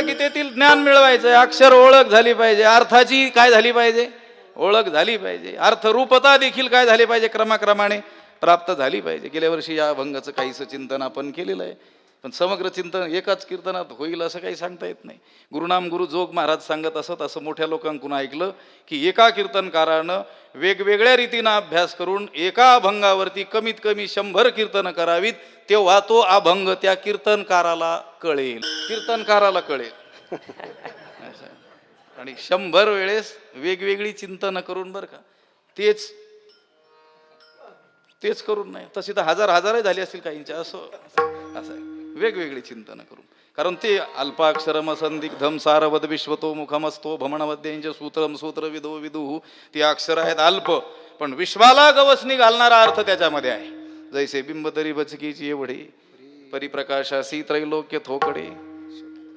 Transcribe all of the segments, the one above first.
कृष्णाच्या गीतेतील ज्ञान मिळवायचं अक्षर ओळख झाली पाहिजे अर्थाची काय झाली पाहिजे? ओळख झाली पाहिजे. अर्थरूपता देखील काय झाली पाहिजे? क्रमाक्रमाने प्राप्त झाली पाहिजे. गेल्या वर्षी या अभंगाचं काहीसं चिंतन आपण केलेलं आहे. पण समग्र चिंतन एकाच कीर्तनात होईल असं काही सांगता येत नाही. गुरुनाम गुरु जोग महाराज सांगत असत असं मोठ्या लोकांकडून ऐकलं की एका कीर्तनकारानं वेगवेगळ्या रीतीनं अभ्यास करून एका अभंगावरती कमीत कमी शंभर कीर्तनं करावीत तेव्हा तो अभंग त्या कीर्तनकाराला कळेल. कीर्तनकाराला कळेल. आणि शंभर वेळेस वेगवेगळी चिंतनं करून बरं का. तेच तेच करून नाही. तशी तर हजार हजारही झाली असतील काहींच्या असं असं आहे. वेगवेगळी चिंतनं करू कारण ते अल्पाक्षरम संदिग्धम सारवद विश्वतो मुखमस्तो भमणवद्यांच्या सूत्रम सूत्र विदो विदुहू ती अक्षर आहेत अल्प पण विश्वाला गवसनी घालणारा अर्थ त्याच्यामध्ये आहे. जैसे बिंब तरी बचकीची एवढे परिप्रकाशासी त्रैलोक्य थोकडे.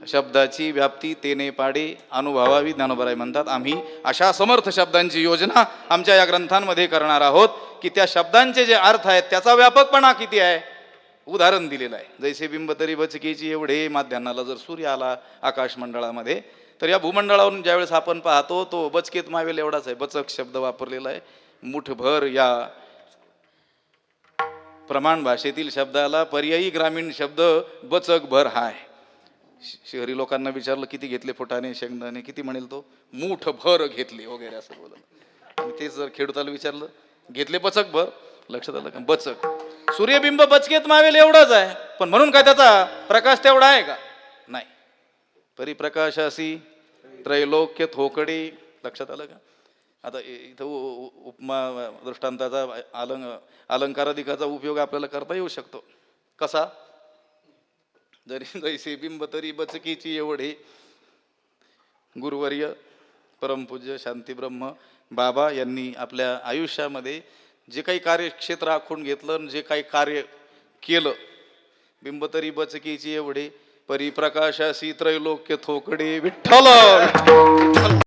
शब्दाची व्याप्ती तेने पाडे अनुभवावी ज्ञानोबराय म्हणतात आम्ही अशा समर्थ शब्दांची योजना आमच्या या ग्रंथांमध्ये करणार आहोत की त्या शब्दांचे जे अर्थ आहेत त्याचा व्यापकपणा किती आहे? उदाहरण दिलेलं आहे. जैसे बिंब तरी बचकीची एवढे माध्यान्नाला जर सूर्य आला आकाश मंडळामध्ये तर या भूमंडळावरून ज्यावेळेस आपण पाहतो तो बचकेत मावेल एवढाच आहे. बचक शब्द वापरलेला आहे. मुठभर या प्रमाण भाषेतील शब्दाला पर्यायी ग्रामीण शब्द बचक भर हा आहे. शहरी लोकांना विचारलं किती घेतले फुटाने शेंगदाणे किती म्हणेल तो? मूठ भर घेतले वगैरे असं बोलत आणि तेच जर खेडूताला विचारलं घेतले बचक भर लक्षात आलं का? बचक. सूर्यबिंब बचकेत मावेल एवढंच आहे. पण म्हणून काय त्याचा प्रकाश तेवढा आहे का? नाही. परिप्रकाशासी त्रैलोक्य थोकडे. लक्षात आलं का? आता इथं उपमा दृष्टांताचा अलंग अलंकाराधिकाचा उपयोग आपल्याला करता येऊ शकतो. कसा? जरी जैसे बिंब तरी बचकीची एवढे. गुरुवर्य परमपूज्य शांतीब्रह्म बाबा यांनी आपल्या आयुष्यामध्ये जे काही कार्यक्षेत्र आखून घेतलं आणि जे काही कार्य केलं बिंब तरी बचकीची एवढे परिप्रकाशासी त्रैलोक्य थोकडे विठ्ठल!